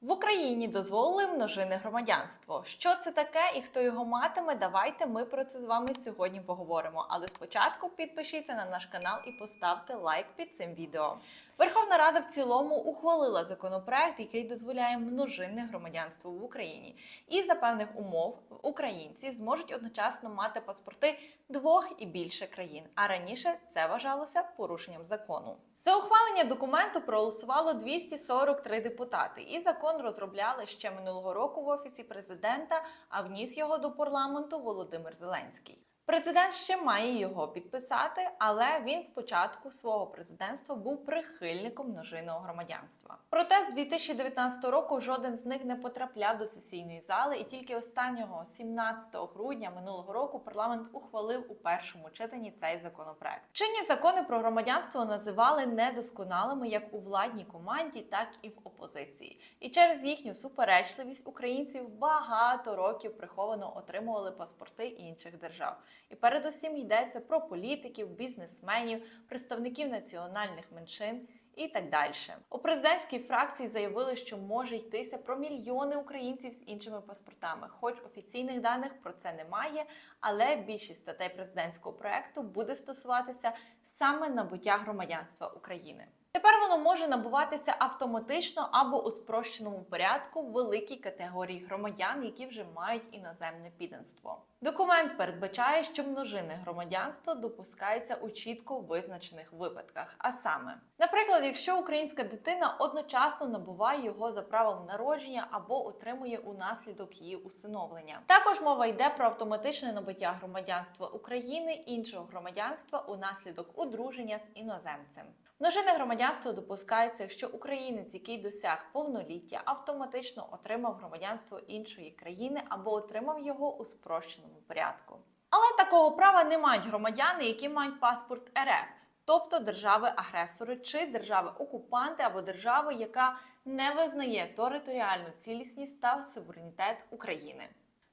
В Україні дозволили множине громадянство. Що це таке і хто його матиме? Давайте ми про це з вами сьогодні поговоримо. Але спочатку підпишіться на наш канал і поставте лайк під цим відео. Верховна Рада в цілому ухвалила законопроект, який дозволяє множинне громадянство в Україні. І за певних умов українці зможуть одночасно мати паспорти двох і більше країн. А раніше це вважалося порушенням закону. За ухвалення документу проголосувало 243 депутати, і закон розробляли ще минулого року в офісі президента. А вніс його до парламенту Володимир Зеленський. Президент ще має його підписати, але він спочатку свого президентства був прихильником множинного громадянства. Проте з 2019 року жоден з них не потрапляв до сесійної зали, і тільки останнього 17 грудня минулого року парламент ухвалив у першому читанні цей законопроект. Чинні закони про громадянство називали недосконалими як у владній команді, так і в опозиції. І через їхню суперечливість українців багато років приховано отримували паспорти інших держав. І передусім йдеться про політиків, бізнесменів, представників національних меншин. І так далі. У президентській фракції заявили, що може йтися про мільйони українців з іншими паспортами. Хоч офіційних даних про це немає, але більшість статей президентського проекту буде стосуватися саме набуття громадянства України. Тепер воно може набуватися автоматично або у спрощеному порядку в великій категорії громадян, які вже мають іноземне підданство. Документ передбачає, що множинне громадянство допускається у чітко визначених випадках. А саме, наприклад, якщо українська дитина одночасно набуває його за правом народження або отримує унаслідок її усиновлення. Також мова йде про автоматичне набуття громадянства України іншого громадянства унаслідок одруження з іноземцем. Множинне громадянство допускається, якщо українець, який досяг повноліття, автоматично отримав громадянство іншої країни або отримав його у спрощеному порядку. Але такого права не мають громадяни, які мають паспорт РФ, тобто держави-агресори чи держави-окупанти або держави, яка не визнає територіальну цілісність та суверенітет України.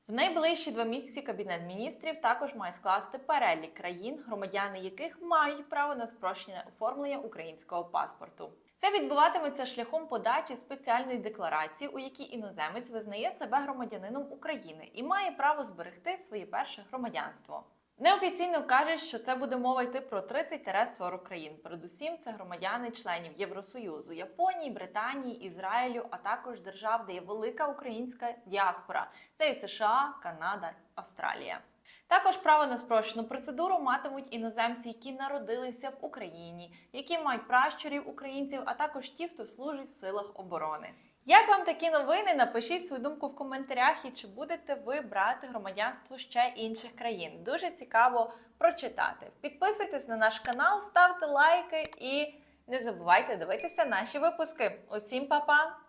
В найближчі два місяці Кабінет міністрів також має скласти перелік країн, громадяни яких мають право на спрощене оформлення українського паспорту. Це відбуватиметься шляхом подачі спеціальної декларації, у якій іноземець визнає себе громадянином України і має право зберегти своє перше громадянство. Неофіційно кажуть, що це буде мова йти про 30-40 країн. Передусім, це громадяни членів Євросоюзу, Японії, Британії, Ізраїлю, а також держав, де є велика українська діаспора. Це і США, Канада, Австралія. Також право на спрощену процедуру матимуть іноземці, які народилися в Україні, які мають пращурів українців, а також ті, хто служить в силах оборони. Як вам такі новини? Напишіть свою думку в коментарях і чи будете ви брати громадянство ще інших країн. Дуже цікаво прочитати. Підписуйтесь на наш канал, ставте лайки і не забувайте дивитися наші випуски. Усім па-па!